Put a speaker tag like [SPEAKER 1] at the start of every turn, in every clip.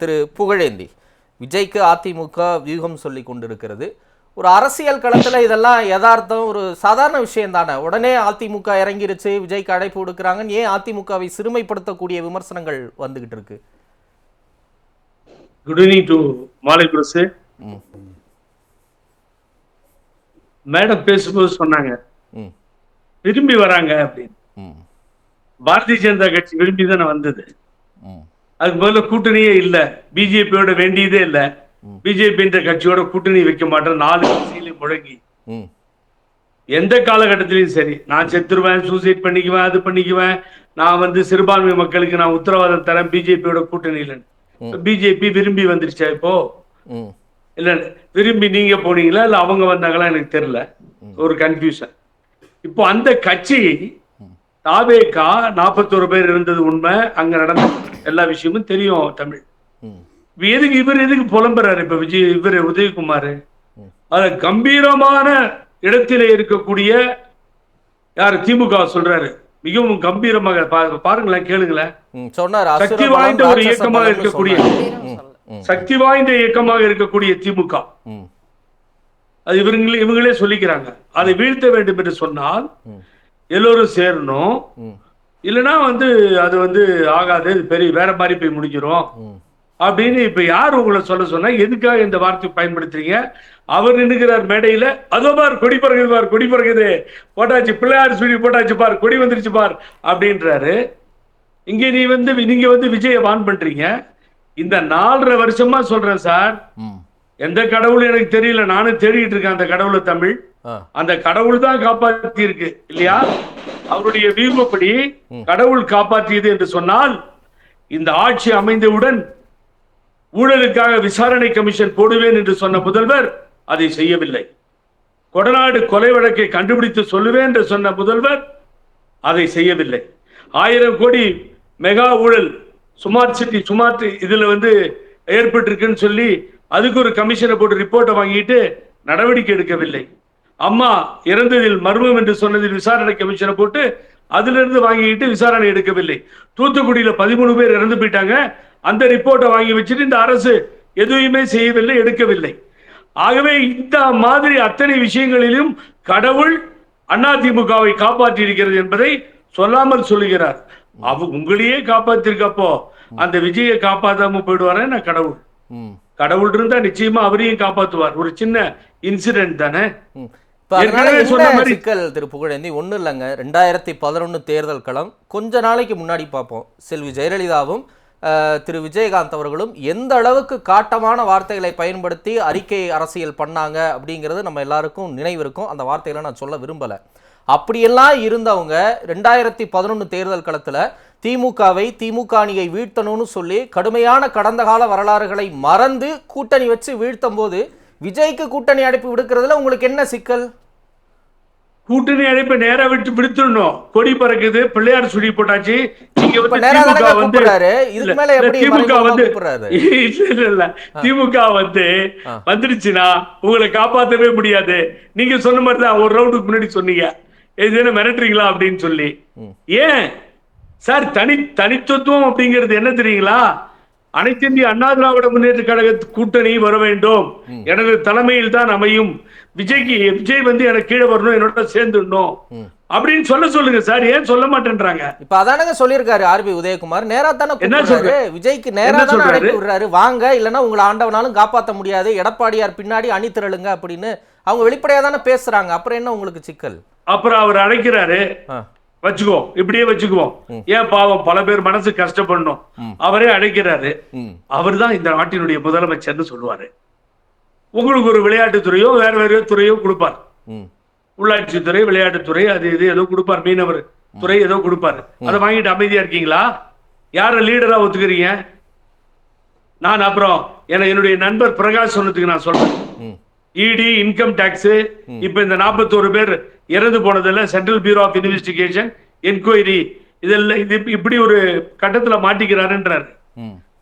[SPEAKER 1] திரு புகழேந்தி. விஜய்க்கு அதிமுக வியூகம் சொல்லி கொண்டிருக்கிறது. ஒரு அரசியல் களத்துல இதெல்லாம் யதார்த்தம் ஒரு சாதாரண விஷயம் தானே. உடனே அதிமுக இறங்கிருச்சு விஜய்க்கு அழைப்பு கொடுக்குறாங்கன்னு ஏன் அதிமுகவை சிறுமைப்படுத்தக்கூடிய விமர்சனங்கள் வந்துகிட்டு இருக்கு?
[SPEAKER 2] குட் ஈவினிங் டு மாலை குருசு மேடம் பேசும்போது சொன்னாங்க விரும்பி வராங்க அப்படின்னு. பாரதிய ஜனதா கட்சி விரும்பி தானே வந்தது. அதுக்கு முதல்ல கூட்டணியே இல்ல. பிஜேபியோட வேண்டியதே இல்ல. பிஜேபின்ற கட்சியோட கூட்டணி வைக்க மாட்டேன் நாலு கட்சியிலையும் முழங்கி. எந்த காலகட்டத்திலையும் சரி. நான் செத்துருவேன் சூசைட் பண்ணிக்குவேன் அது பண்ணிக்குவேன். நான் வந்து சிறுபான்மை மக்களுக்கு நான் உத்தரவாதம் தரேன் பிஜேபியோட கூட்டணியில் பிஜேபி விரும்பி வந்துருச்சா இப்போ? இல்ல விரும்பி நீங்க போனீங்களா? இல்ல அவங்க வந்தாங்களா? எனக்கு தெரியல. ஒரு கன்ஃபியூஷன் இப்போ அந்த கட்சி தாவேக்கா நாற்பத்தோரு பேர் இருந்தது உண்மை. அங்க நடந்த எல்லா விஷயமும் தெரியும் தமிழ். எதுக்கு இவர் எதுக்கு புலம்புறாரு? இப்ப விஜய் இவர் உதயகுமார். அது கம்பீரமான இடத்திலே இருக்கக்கூடிய யார்? திமுக சொல்றாரு. மிகவும் கம்பீரமாக பாருங்களேன் கேளுங்களேன்.
[SPEAKER 1] ம், சொன்னார்
[SPEAKER 2] சக்தி வாய்ந்த ஒரு இயக்கமாக இருக்கக்கூடிய சக்தி வாய்ந்த இயக்கமாக இருக்கக்கூடிய திமுக.
[SPEAKER 1] ம்,
[SPEAKER 2] அது இவங்களே இவங்களே சொல்லிக்கிறாங்க. அதை வீழ்த்த வேண்டும் என்று சொன்னால் எல்லோரும் சேரணும்.
[SPEAKER 1] ம்,
[SPEAKER 2] இல்லைன்னா வந்து அது வந்து ஆகாது பெரிய வேற மாதிரி போய் முடிஞ்சிரும்.
[SPEAKER 1] ம்,
[SPEAKER 2] அப்படின்னு இப்ப யார் உங்களை சொல்ல சொன்னா எதுக்காக இந்த வார்த்தை பயன்படுத்துறீங்க? அவர் நின்னுக்கிறார் மேடையில அதோ பார் கொடி பறகுது பார் கொடி பறகுது போட்டாச்சு பிள்ளையார் சொல்லி போட்டாச்சு பார் கொடி வந்துருச்சு பார் அப்படின்றாரு. இங்க நீ வந்து நீங்க வந்து விஜய வான் பண்றீங்க. இந்த நாலரை வருஷமா சொல்றேன் சார். எந்த கடவுள் எனக்கு தெரியல நானும் தேடிட்டு இருக்கேன் அந்த கடவுளை தமிழ். அந்த கடவுள் தான் காப்பாற்றி இருக்கு இல்லையா? அவருடைய விருப்பப்படி கடவுள் காப்பாற்றியது என்று சொன்னால் இந்த ஆட்சி அமைந்தவுடன் ஊழலுக்காக விசாரணை கமிஷன் போடுவேன் என்று சொன்ன முதல்வர் அதை செய்யவில்லை. கொடநாடு கொலை வழக்கை கண்டுபிடித்து சொல்லுவேன் என்று சொன்ன முதல்வர் அதை செய்யவில்லை. ஆயிரம் கோடி மெகா ஊழல் சுமார்ட் சிட்டி சுமார்ட் இதுல வந்து ஏற்பட்டிருக்குன்னு சொல்லி அதுக்கு ஒரு கமிஷனை போட்டு ரிப்போர்ட்டை வாங்கிட்டு நடவடிக்கை எடுக்கவில்லை. அம்மா இறந்ததில் மர்மம் என்று சொன்னதில் விசாரணை கமிஷனை போட்டு அதிலிருந்து வாங்கிட்டு விசாரணை எடுக்கவில்லை. தூத்துக்குடியில பதிமூணு பேர் இறந்து போயிட்டாங்க. அந்த ரிப்போர்ட்டை வாங்கி வச்சுட்டு இந்த அரசு எதுவுமே செய்யவில்லை எடுக்கவில்லை. ஆகவே இந்த மாதிரி அத்தனை விஷயங்களிலும் கடவுள் அதிமுகவை காப்பாற்றி இருக்கிறது என்பதை சொல்லாமல் சொல்லுகிறார். அவ உங்களையே காப்பாத்திருக்கப்போ அந்த விஜயை காப்பாத்தாம போயிடுவாரே நான் கடவுள்? கடவுள் இருந்தா நிச்சயமா அவரையும் காப்பாத்துவார். ஒரு சின்ன இன்சிடென்ட் தானே?
[SPEAKER 1] சிக்கல் திரு புகழேந்தி? ஒண்ணும் இல்லைங்க. ரெண்டாயிரத்தி பதினொன்னு தேர்தல் களம். கொஞ்ச நாளைக்கு முன்னாடி பார்ப்போம். செல்வி ஜெயலலிதாவும் திரு விஜயகாந்த் அவர்களும் எந்த அளவுக்கு காட்டமான வார்த்தைகளை பயன்படுத்தி அறிக்கை அரசியல் பண்ணாங்க அப்படிங்கிறது நம்ம எல்லாருக்கும் நினைவு இருக்கும். அந்த வார்த்தைகளை நான் சொல்ல விரும்பல. அப்படியெல்லாம் இருந்தவங்க ரெண்டாயிரத்தி பதினொன்னு தேர்தல் களத்துல திமுகவை திமுக அணியை வீழ்த்தணும்னு சொல்லி கடுமையான கடந்த கால வரலாறுகளை மறந்து கூட்டணி வச்சு வீழ்த்தும் போது விஜய்க்கு கூட்டணி அழைப்பு விடுக்கிறதுல உங்களுக்கு என்ன சிக்கல்?
[SPEAKER 2] கூட்டணி அழைப்பை நேரா விட்டு விடுத்துடணும். கொடி பறக்குது பிள்ளையார் சுழி போட்டாச்சு. நீங்க வந்து திமுக வந்து
[SPEAKER 1] கூப்பிடுறாரு. இதுக்கு
[SPEAKER 2] இல்ல,
[SPEAKER 1] மேல எப்படி
[SPEAKER 2] திமுக வந்து? இல்ல இல்ல இல்ல. திமுக வந்து. வந்துருச்சுன்னா உங்களை காப்பாத்தவே முடியாது. நீங்க சொன்ன மாதிரி தான் ஒரு ரவுண்டுக்கு முன்னாடி சொன்னீங்க. என்ன மிரட்டுறீங்களா அப்படின்னு சொல்லி. ஏன்? சார் தனி தனித்துவம் அப்படிங்கிறது என்ன தெரியுங்களா? அனைத்து இந்திய அண்ணா திராவிட முன்னேற்ற கழக கூட்டணி வர வேண்டும். எனது தலைமையில் தான் அமையும். விஜய்க்கு விஜய் வந்து எனக்கு கீழே வரணும் என்னோட சேர்ந்துடணும். அப்படின்னு சொல்ல சொல்லுங்க சார். ஏன் சொல்ல மாட்டேன்றாங்க?
[SPEAKER 1] இப்ப அதானங்க சொல்லியிருக்காரு ஆர்பி உதயகுமார். நேரா தானே
[SPEAKER 2] என்ன
[SPEAKER 1] கூப்பிடுறாரு? விஜய்க்கு நேரா தானே? அழைப்பு விடுறாரு வாங்க இல்லைன்னா உங்களை ஆண்டவனாலும் காப்பாத்த முடியாது. எடப்பாடியார் பின்னாடி அணி திரளுங்க அப்படின்னு அவங்க வெளிப்படையா தானே பேசுறாங்க. அப்புறம் என்ன உங்களுக்கு சிக்கல்?
[SPEAKER 2] அப்புறம் அவர் அழைக்கிறாரு. வச்சுக்குவோம் இப்படியே வச்சுக்குவோம் ஏன் பாவம்? பல பேர் மனசு கஷ்டப்படணும். அவரே அழைக்கிறாரு. அவர் தான் இந்த நாட்டினுடைய முதலமைச்சர்னு சொல்லுவாரு. உங்களுக்கு ஒரு விளையாட்டுத் துறையோ வேற வேற துறையோ கொடுப்பார். உள்ளாட்சித்துறை விளையாட்டுத்துறை அது இது ஏதோ கொடுப்பார். மீனவர் துறை ஏதோ கொடுப்பாரு. அதை வாங்கிட்டு அமைதியா இருக்கீங்களா? யார லீடரா ஒத்துக்கிறீங்க? நான் அப்புறம் என என்னுடைய நண்பர் பிரகாஷ் சொன்னதுக்கு நான் சொல்றேன். இடி இன்கம் டாக்ஸ் இப்ப இந்த 41 பேர் இறந்து போனதுல central bureau of investigation enquiry இதெல்லாம் இது இப்படி ஒரு கட்டத்துல மாட்டிக்கிறாருன்றார்.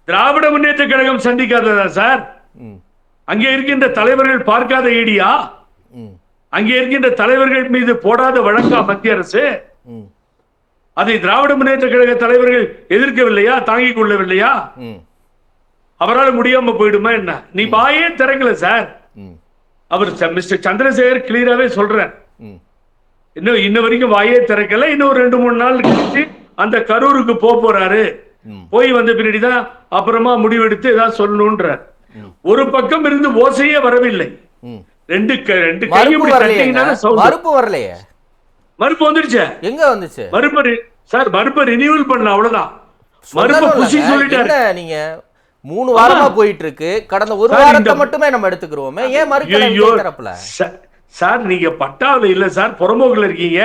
[SPEAKER 2] திராவிட முன்னேற்ற கழகம் சந்திக்காததா சார்? அங்கே இருக்கின்ற தலைவர்கள் பார்க்காத ஈடியா
[SPEAKER 1] ம்,
[SPEAKER 2] அங்கே இருக்கின்ற தலைவர்கள் மீது போடாத வழக்கா மத்திய அரசு? அதை திராவிட முன்னேற்ற கழக தலைவர்கள் எதிர்க்கவில்லையா? தாங்கிக் கொள்ளவில்லையா? அவரால் முடியாம போயிடுமா என்ன? நீ வாயே திறக்கல சார். அவர் மிஸ்டர் சந்திரசேகர் கிளியராவே சொல்றார்.
[SPEAKER 1] ம்.
[SPEAKER 2] இன்னும் இன்ன வரைக்கும் வாயே திறக்கல. இன்னும் ஒரு ரெண்டு மூணு நாள் கழிச்சு அந்த கரூருக்கு போக போறாரு. போய் வந்த பின்னாடி தான் அப்புறமா முடிவெடுத்து ஏதாவது சொல்லணும்ன்றார் ஒரு பக்கம் இருந்து ஓசையே வரவில்லை. ரெண்டு ரெண்டு
[SPEAKER 1] மறுப்பு வரலையே
[SPEAKER 2] மறுப்பு வந்துருச்சே
[SPEAKER 1] எங்க வந்துச்சு?
[SPEAKER 2] மறுப்பு சார் மறுப்பு ரினியூவல் பண்ணல அவ்வளவுதான். மறுப்பு. புசி சொல்லிட்டாரு.
[SPEAKER 1] நீங்க? மூணு வாரமா போயிட்டு இருக்கு கடந்த ஒரு வாரத்தை மட்டுமே நம்ம எடுத்துக்கிறோமே. ஏன் மறுக்கல தரப்புல
[SPEAKER 2] சார் நீங்க பட்டாவில் இல்ல சார் புறம்போக்குல இருக்கீங்க.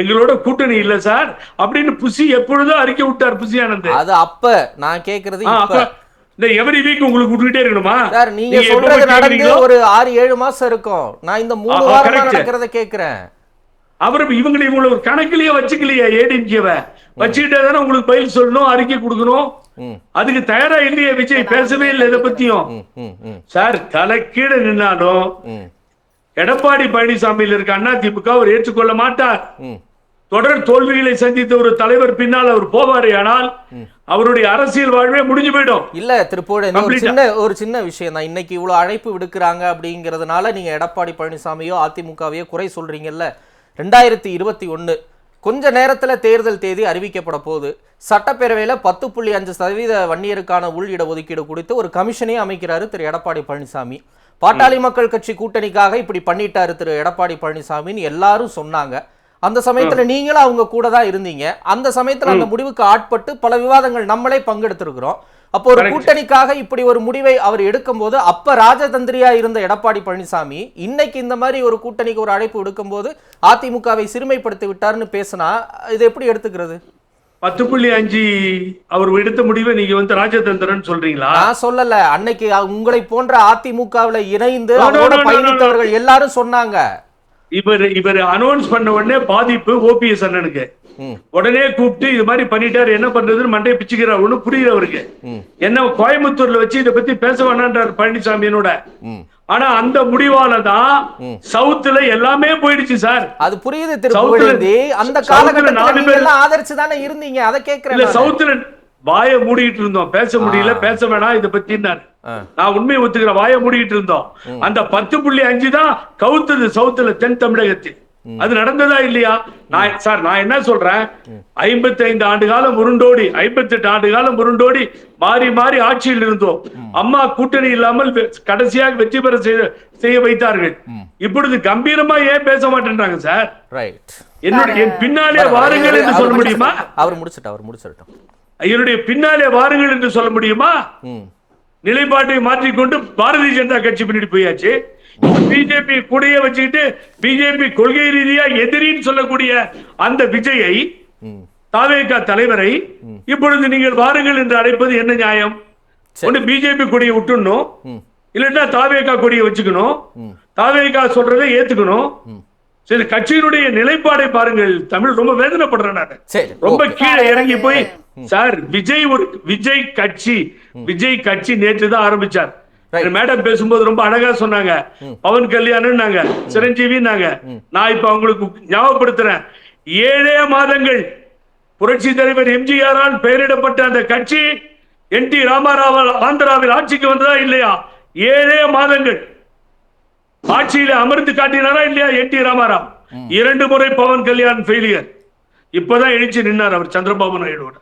[SPEAKER 2] எங்களோட கூட்டணி இல்ல சார் அப்படின்னு புசி எப்பொழுதோ அறிக்கை விட்டார் புசி ஆனந்த்.
[SPEAKER 1] அது அப்ப. நான் கேக்குறது
[SPEAKER 2] இந்த எவரி வீக் உங்களுக்கு விட்டுக்கிட்டே இருக்கணுமா?
[SPEAKER 1] சார் நீங்க சொல்றது நடந்து ஒரு ஆறு ஏழு மாசம் இருக்கும். நான் இந்த மூணு வாரமா. நடக்கிறத கேக்குறேன்
[SPEAKER 2] அவர் இவங்களை இவங்களை ஒரு கணக்கிலேயே வச்சுக்கலையா ஏடிஎம்கேவ வச்சுக்கிட்டே தானே உங்களுக்கு பதில் சொல்லணும் அறிக்கை கொடுக்கணும்? அதுக்கு தயாரா இல்லையே விஜய் பேசவே இல்லை இதை பத்தியும். சார் தலைக்கீழ நின்னாலும் எடப்பாடி பழனிசாமியில் இருக்க அண்ணா திமுக அவர் ஏற்றுக்கொள்ள மாட்டார்.
[SPEAKER 1] ம்.
[SPEAKER 2] தொடர் தோல்விகளை சந்தித்த ஒரு தலைவர் பின்னால் அவர் போவாரே ஆனால் அவருடைய அரசியல் வாழ்வே முடிஞ்சு போயிடும்.
[SPEAKER 1] இல்ல திருப்பூர் இந்த ஒரு. சின்ன ஒரு சின்ன விஷயம் தான். இன்னைக்கு இவ்வளவு அழைப்பு விடுக்கிறாங்க அப்படிங்கிறதுனால நீங்க எடப்பாடி பழனிசாமியோ அதிமுகவையோ குறை சொல்றீங்கல்ல. ரெண்டாயிரத்தி இருபத்தி ஒண்ணு கொஞ்ச நேரத்துல தேர்தல் தேதி அறிவிக்கப்பட போகுது. சட்டப்பேரவையில பத்து புள்ளி அஞ்சு சதவீத வன்னியருக்கான உள் இட ஒதுக்கீடு குறித்து ஒரு கமிஷனே அமைக்கிறாரு திரு எடப்பாடி பழனிசாமி. பாட்டாளி மக்கள் கட்சி கூட்டணிக்காக இப்படி பண்ணிட்டாரு திரு எடப்பாடி பழனிசாமின்னு எல்லாரும் சொன்னாங்க. அந்த சமயத்துல நீங்களும் அவங்க கூட தான் இருந்தீங்க. அந்த சமயத்துல அந்த முடிவுக்கு ஆட்பட்டு பல விவாதங்கள் நம்மளே பங்கெடுத்திருக்கிறோம். அப்போ ஒரு. கூட்டணிக்காக இப்படி ஒரு முடிவை அவர் எடுக்கும்போது அப்ப ராஜதந்திரியா இருந்த எடப்பாடி பழனிசாமி இன்னைக்கு இந்த மாதிரி ஒரு கூட்டணிக்கு ஒரு அழைப்பு விடுக்கும்போது அதிமுகவை சிறுமைப்படுத்தி விட்டாருன்னு பேசினா இது எப்படி எடுத்துக்கிறது?
[SPEAKER 2] பத்து புள்ளி அஞ்சு அவர் எடுத்த முடிவை நீங்க வந்து ராஜதந்திரன் சொல்றீங்களா?
[SPEAKER 1] நான் சொல்லல. அன்னைக்கு உங்களை போன்ற அதிமுகவுல இணைந்து அவரோட. பயணித்தவர்கள் எல்லாரும் சொன்னாங்க.
[SPEAKER 2] இவர் இவர் அனௌன்ஸ் பண்ண உடனே பாதிப்பு ஓபிஎஸ் அண்ணனுக்கு. உடனே கூப்பிட்டு இது மாதிரி பண்ணிட்டாரு என்ன பண்றதுன்னு மண்டையை பிச்சுக்கிறார் ஒண்ணு புரியுது அவருக்கு. என்ன கோயம்புத்தூர்ல வச்சு இதை பத்தி பேச வேணான்றார் பழனிசாமியோட
[SPEAKER 1] ம்.
[SPEAKER 2] ஆனா அந்த முடிவால தான் சவுத்துல எல்லாமே போயிடுச்சு சார்.
[SPEAKER 1] அது புரியுது திரு
[SPEAKER 2] சவுத்துல-
[SPEAKER 1] புகழேந்தி அந்த காலகட்டத்தில்
[SPEAKER 2] நாலு பேர்
[SPEAKER 1] ஆதரிச்சு தானே இருந்தீங்க அதை
[SPEAKER 2] இல்ல
[SPEAKER 1] நானு.
[SPEAKER 2] சவுத்துல வாயை மூடிட்டு இருந்தோம். பேச முடியல பேச வேணாம் இதை பத்தினாரு. நான் உண்மையை ஒத்துக்கிற வாயை மூடிட்டு இருந்தோம். அந்த பத்து புள்ளி அஞ்சு தான் கவுத்தது சவுத்துல தென் தமிழகத்தில். அது நடந்ததா இல்லையா? நான் சார் நான் என்ன சொல்றேன்? ஐம்பத்தி ஐந்து ஆண்டு காலம் உருண்டோடி ஐம்பத்தி எட்டு ஆண்டு காலம் உருண்டோடி மாறி மாறி ஆட்சியில் இருந்தோம். அம்மா கூட்டணி இல்லாமல் கடைசியாக வெற்றி பெற செய்ய செய்ய வைத்தார்கள். இப்பொழுது கம்பீரமா ஏன் பேச மாட்டேன்றாங்க சார்?
[SPEAKER 1] ரைட்
[SPEAKER 2] என்னுடைய என் பின்னாலே வாருங்கள் என்று சொல்ல முடியுமா?
[SPEAKER 1] அவர் முடிச்சிட்டு அவர் முடிச்சிடட்டும்
[SPEAKER 2] என்னுடைய பின்னாலே வாருங்கள் என்று சொல்ல முடியுமா? நிலைப்பாட்டை மாற்றிக்கொண்டு பாரதிய ஜனதா கட்சி பின்னாடி போயாச்சு. பிஜேபி கூடயே வச்சுக்கிட்டு பிஜேபி கொள்கை ரீதியா எதிரின்னு சொல்லக்கூடிய அந்த விஜயை தாவேகா தலைவரை இப்பொழுது நீங்கள் வாருங்கள் என்று அழைப்பது என்ன நியாயம். ஒண்ணு பிஜேபி கொடியை விட்டுடணும்.
[SPEAKER 1] ம்.
[SPEAKER 2] இல்லைன்னா தாவேகா கொடியை வச்சுக்கணும். தாவேகா சொல்றதை ஏத்துக்கணும். சரி கட்சியினுடைய நிலைப்பாடை பாருங்கள். தமிழ் ரொம்ப வேதனைப்படுறேன் நான். ரொம்ப. கீழே இறங்கி போய் சார் விஜய் ஒரு விஜய் கட்சி. விஜய் கட்சி நேற்று தான் ஆரம்பிச்சார். மேடம் பேசும்போது ரொம்ப அழகா சொன்னாங்க. பவன் கல்யாணம் நாங்க சிரஞ்சீவி நாங்க நான் இப்ப அவங்களுக்கு ஞாபகப்படுத்துறேன். ஏழே மாதங்கள் புரட்சி தலைவர் எம்ஜிஆரால் பெயரிடப்பட்ட அந்த கட்சி என் டி ராமாராவ் ஆந்திராவில் ஆட்சிக்கு வந்ததா இல்லையா? ஏழே மாதங்கள். ஆட்சியில அமர்ந்து காட்டினாரா இல்லையா என் டி ராமாராவ்? இரண்டு முறை பவன் கல்யாண் ஃபெயிலியர் இப்பதான் எழுச்சி நின்னார் அவர் சந்திரபாபு நாயுடுவோட.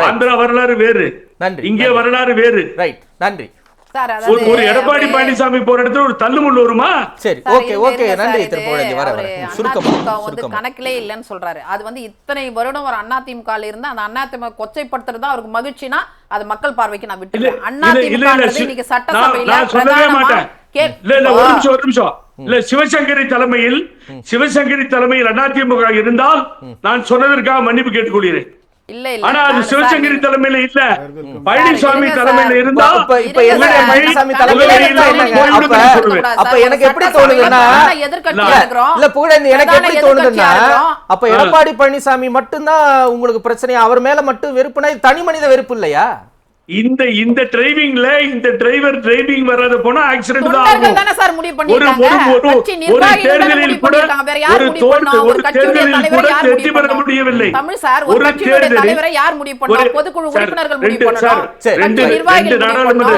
[SPEAKER 2] ஆந்திரா வரலாறு வேறு.
[SPEAKER 1] நன்றி
[SPEAKER 2] இங்கே வரலாறு வேறு.
[SPEAKER 1] ரைட் நன்றி.
[SPEAKER 3] சார்
[SPEAKER 2] ஒரு- எடப்பாடி பழனிசாமி போற இடத்துல ஒரு தள்ளுமுள்ள வருமா?
[SPEAKER 1] சரி ஓகே ஓகே. நன்றி
[SPEAKER 3] சார்,
[SPEAKER 1] திரு
[SPEAKER 3] இது
[SPEAKER 1] புகழேந்தி வர வர. சுருக்கமா
[SPEAKER 3] வந்து கணக்கிலே இல்லைன்னு சொல்றாரு. அது வந்து இத்தனை வருடம் ஒரு அதிமுக இருந்து அந்த அதிமுக கொச்சைப்படுத்துறது தான் அவருக்கு மகிழ்ச்சினா அது மக்கள் பார்வைக்கு நான்
[SPEAKER 2] இல்ல,
[SPEAKER 3] அதிமுக
[SPEAKER 2] சி-
[SPEAKER 3] இன்னைக்கு
[SPEAKER 2] நான்
[SPEAKER 3] சட்டசபையில
[SPEAKER 2] நான் சொல்லவே
[SPEAKER 3] பிரதானமா
[SPEAKER 2] மாட்டேன்.
[SPEAKER 3] கே-
[SPEAKER 2] இல்ல இல்ல ஒரு நிமிஷம் ஒரு நிமிஷம். இல்ல சிவசங்கரி தலைமையில் சிவசங்கரி தலைமையில் அதிமுக இருந்தால் நான் சொன்னதற்காக மன்னிப்பு கேட்டுக்கொள்கிறேன்.
[SPEAKER 3] இல்ல இல்ல
[SPEAKER 2] ஆனா அது
[SPEAKER 3] சார்,
[SPEAKER 2] சிவசங்கரி
[SPEAKER 3] சார்,
[SPEAKER 2] தலைமையில இல்ல பழனிசாமி தலைமையில. இருந்தா
[SPEAKER 1] இப்ப. பழனிசாமி இருந்தா அப்ப. எனக்கு எப்படி தோணுதுன்னா
[SPEAKER 2] இல்ல,
[SPEAKER 3] இருக்கிறோம்.
[SPEAKER 1] இல்ல புகழேந்தி எனக்கு எப்படி தோணுதுன்னா. அப்ப எடப்பாடி பழனிசாமி மட்டும்தான் உங்களுக்கு பிரச்சனை அவர் மேல மட்டும் வெறுப்புனா தனி மனித வெறுப்பு இல்லையா
[SPEAKER 2] இந்த இந்த டிரைவிங்ல இந்த டிரைவர் டிரைவிங் வராத போனா ஆக்சிடென்ட் தான்
[SPEAKER 3] தொண்டர்கள்
[SPEAKER 2] ஆகும்.
[SPEAKER 3] தானே சார் முடிவு
[SPEAKER 2] ஒரு ஒரு ஒரு தேர்தலில் கூட ஒரு
[SPEAKER 3] பண்ணா?
[SPEAKER 2] ஒரு தேர்தலில் கூட வெற்றி பெற
[SPEAKER 3] பண்ணா
[SPEAKER 2] முடியவில்லை.
[SPEAKER 3] தமிழ் சார் ஒரு
[SPEAKER 2] தேர்தலில்
[SPEAKER 3] தலைவரை யார் முடிவு பண்ணா? பொதுக்குழு உறுப்பினர்கள் முடிவு
[SPEAKER 2] சரி, ரெண்டு நாடாளுமன்ற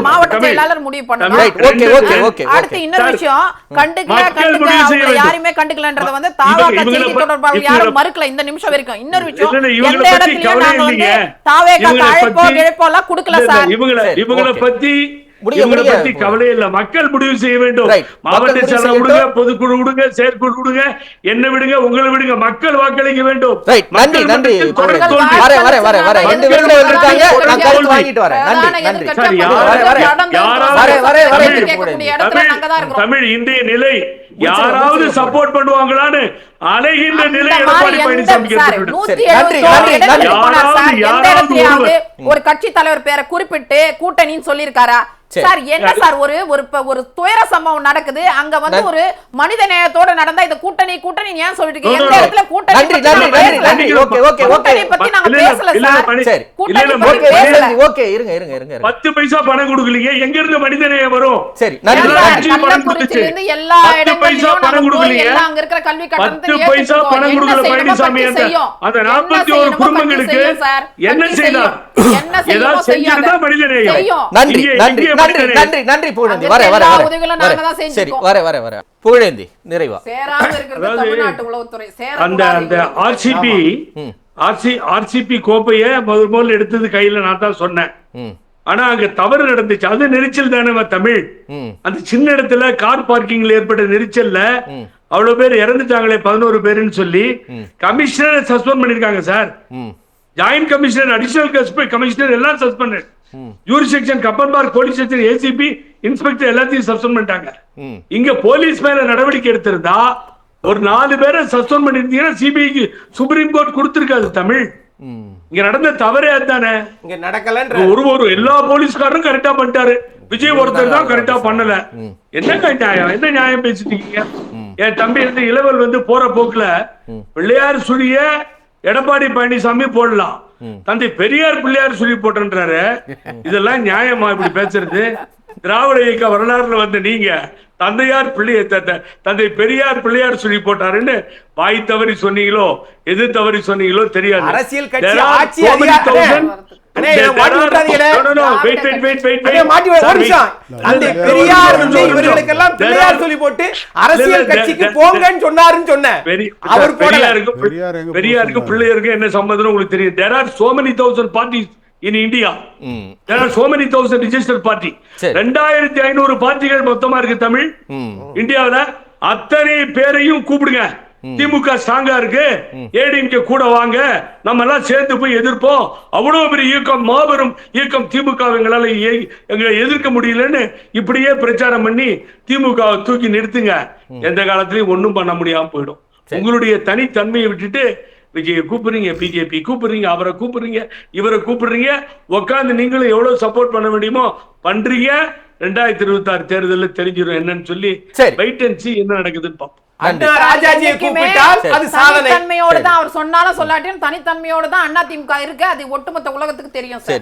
[SPEAKER 3] மாவட்ட. செயலாளர் முடிவு பண்ணணும்
[SPEAKER 1] ரைட் ஓகே
[SPEAKER 2] ரெண்டு-
[SPEAKER 1] ஓகே
[SPEAKER 2] ரெண்டு-
[SPEAKER 1] ஓகே
[SPEAKER 3] அடுத்து இன்னொரு. விஷயம் கண்டுக்கல கண்டுக்கல
[SPEAKER 2] வேண்டும்.
[SPEAKER 3] யாருமே கண்டுக்கலன்றத வந்து
[SPEAKER 2] இவங்க-
[SPEAKER 3] தாவா
[SPEAKER 2] இவங்களை
[SPEAKER 3] செய்தி தொடர்பாளர் யாரும் மறுக்கல இந்த நிமிஷம் வரைக்கும் இன்னொரு விஷயம் எந்த
[SPEAKER 2] பத்தி
[SPEAKER 3] இடத்துலயும் நாங்க வந்து அழைப்போ இழைப்போ எல்லாம் கொடுக்கல சார்
[SPEAKER 2] இவங்கள. பத்தி. பத்தி கவலை இல்ல. மக்கள் முடிவு செய்ய வேண்டும். மாவட்ட செயலர். விடுங்க பொதுக்குழு விடுங்க செயற்குழு விடுங்க என்ன விடுங்க உங்களை விடுங்க மக்கள் வாக்களிக்க வேண்டும்.
[SPEAKER 1] ரைட் நன்றி நன்றி.
[SPEAKER 2] தமிழ் இந்திய நிலை யாராவது சப்போர்ட் பண்ணுவாங்களான்னு அலைகின்ற நிலை எடப்பாடி ஒருவர்.
[SPEAKER 3] ஒரு கட்சி தலைவர் பேரை குறிப்பிட்டு கூட்டணின்னு சொல்லியிருக்காரா
[SPEAKER 1] சரி.
[SPEAKER 3] சார் என்ன சார் ஒரு ஒரு ஒரு துயர சம்பவம் நடக்குது அங்க வந்து
[SPEAKER 1] நன்றி.
[SPEAKER 3] ஒரு மனித நேயத்தோட நடந்தா இந்த கூட்டணி கூட்டணி ஏன் சொல்லிட்டு எந்த. இடத்துல கூட்டணி.
[SPEAKER 1] Okay, okay, okay.
[SPEAKER 3] கூட்டணி பத்தி நாங்க பேசல
[SPEAKER 2] இல்ல,
[SPEAKER 3] சார். கூட்டணி
[SPEAKER 1] ஓகே
[SPEAKER 3] பேசல.
[SPEAKER 1] சரி, ஓகே இருங்க இருங்க இருங்க இருங்க
[SPEAKER 2] பத்து பைசா பணம் கொடுக்கலீங்க எங்க இருந்து மனிதநேயம் வரும்
[SPEAKER 1] சரி நன்றி
[SPEAKER 2] எல்லா
[SPEAKER 3] சார்,
[SPEAKER 2] பைசா பணம்
[SPEAKER 3] அங்க இருக்கிற கல்வி கட்டணத்தை
[SPEAKER 2] பைசா. பணம் கொடுக்கல பழனிசாமி அந்த நாற்பத்தி ஒரு குடும்பங்களுக்கு. என்ன செய்தார்.
[SPEAKER 3] என்ன செய்யுமோ.
[SPEAKER 1] நன்றி வர வர சரி. வர வர வர. புகழேந்தி நிறைவா?
[SPEAKER 2] அந்த அந்த ஆர்சிபி. ஆர்சி ஆர்சிபி கோப்பைய முதல் முதல்ல எடுத்தது கையில நான் தான் சொன்னேன். ஆனா அங்க தவறு நடந்துச்சு. அது நெரிச்சல் தானே தமிழ். அந்த சின்ன இடத்துல கார் பார்க்கிங்ல ஏற்பட்ட நெரிச்சல்ல. அவ்வளவு பேர் இறந்துட்டாங்களே பதினோரு பேருன்னு சொல்லி கமிஷனரை சஸ்பெண்ட் பண்ணிருக்காங்க sir. Joint commissioner additional commissioner எல்லாம் suspend jurisdiction Cubbon Park police station ACP inspector எல்லாத்தையும் சஸ்பெண்ட் பண்ணிட்டாங்க. இங்க போலீஸ் மேல நடவடிக்கை எடுத்திருந்தா ஒரு நாலு பேரை சஸ்பெண்ட் பண்ணிருந்தீங்கன்னா சிபிஐக்கு சுப்ரீம் கோர்ட் கொடுத்திருக்காது தமிழ். இங்க நடந்த தவறே அதுதானே?
[SPEAKER 4] இங்க நடக்கலன்ற
[SPEAKER 2] ஒரு ஒரு எல்லா போலீஸ்காரரும் கரெக்டா பண்ணிட்டாரு. விஜய் ஒருத்தர் தான் கரெக்டா பண்ணல. என்னங்க நியாயம்? என்ன நியாயம் பேசிட்டு இருக்கீங்க? என் தம்பி வந்து இளவல் வந்து போற போக்குல பிள்ளையார் சுழிய எடப்பாடி பழனிசாமி போடலாம். தந்தை பெரியார் பிள்ளையார் சுழி போட்டன்றாரு. இதெல்லாம் நியாயமா இப்படி பேசுறது? திராவிட இயக்க வரலாறுல வந்த நீங்க தந்தையார் பிள்ளைய தந்தை பெரியார் பிள்ளையார் சொல்லி போட்டாருன்னு வாய் தவறி சொன்னீங்களோ எது தவறி சொன்னீங்களோ தெரியாது.
[SPEAKER 4] அரசியல் கட்சி, ஆட்சி
[SPEAKER 2] என்ன சம்பந்தம் உங்களுக்கு தெரியும். There are so many thousand parties in India
[SPEAKER 1] ம்.
[SPEAKER 2] There are so many thousand registered party.
[SPEAKER 1] சரி.
[SPEAKER 2] ரெண்டாயிரத்தி ஐநூறு பார்ட்டிகள் மொத்தமா இருக்கு தமிழ். இந்தியாவுல அத்தனை பேரையும் கூப்பிடுங்க. திமுக ஸ்ட்ராங்கா இருக்கு. ஏடிஎம்கே கூட வாங்க. நம்ம எல்லாம் சேர்ந்து போய் எதிர்ப்போம். அவ்வளவு பெரிய இயக்கம் மாபெரும் இயக்கம் திமுக எங்களால எங்களை எதிர்க்க முடியலன்னு இப்படியே பிரச்சாரம் பண்ணி திமுக தூக்கி நிறுத்துங்க. எந்த காலத்திலயும் ஒண்ணும் பண்ண முடியாம போயிடும். உங்களுடைய தனித்தன்மையை விட்டுட்டு விஜய கூப்பிடுறீங்க பிஜேபி கூப்பிடுறீங்க அவரை கூப்பிடுறீங்க இவரை கூப்பிடுறீங்க உட்காந்து நீங்களும் எவ்வளவு சப்போர்ட் பண்ண முடியுமோ பண்றீங்க. ரெண்டாயிரத்தி இருபத்தி ஆறு தேர்தலில் தெரிஞ்சிடும் என்னன்னு சொல்லி. வெயிட் அண்ட் see என்ன நடக்குதுன்னு பார்ப்போம்
[SPEAKER 3] தனித்தன்மையோட தான் அவர் சொன்னாலும் சொல்லாட்டியும் தனித்தன்மையோட தான் அதிமுக இருக்கு. அது ஒட்டுமொத்த உலகத்துக்கு தெரியும்
[SPEAKER 1] சரி.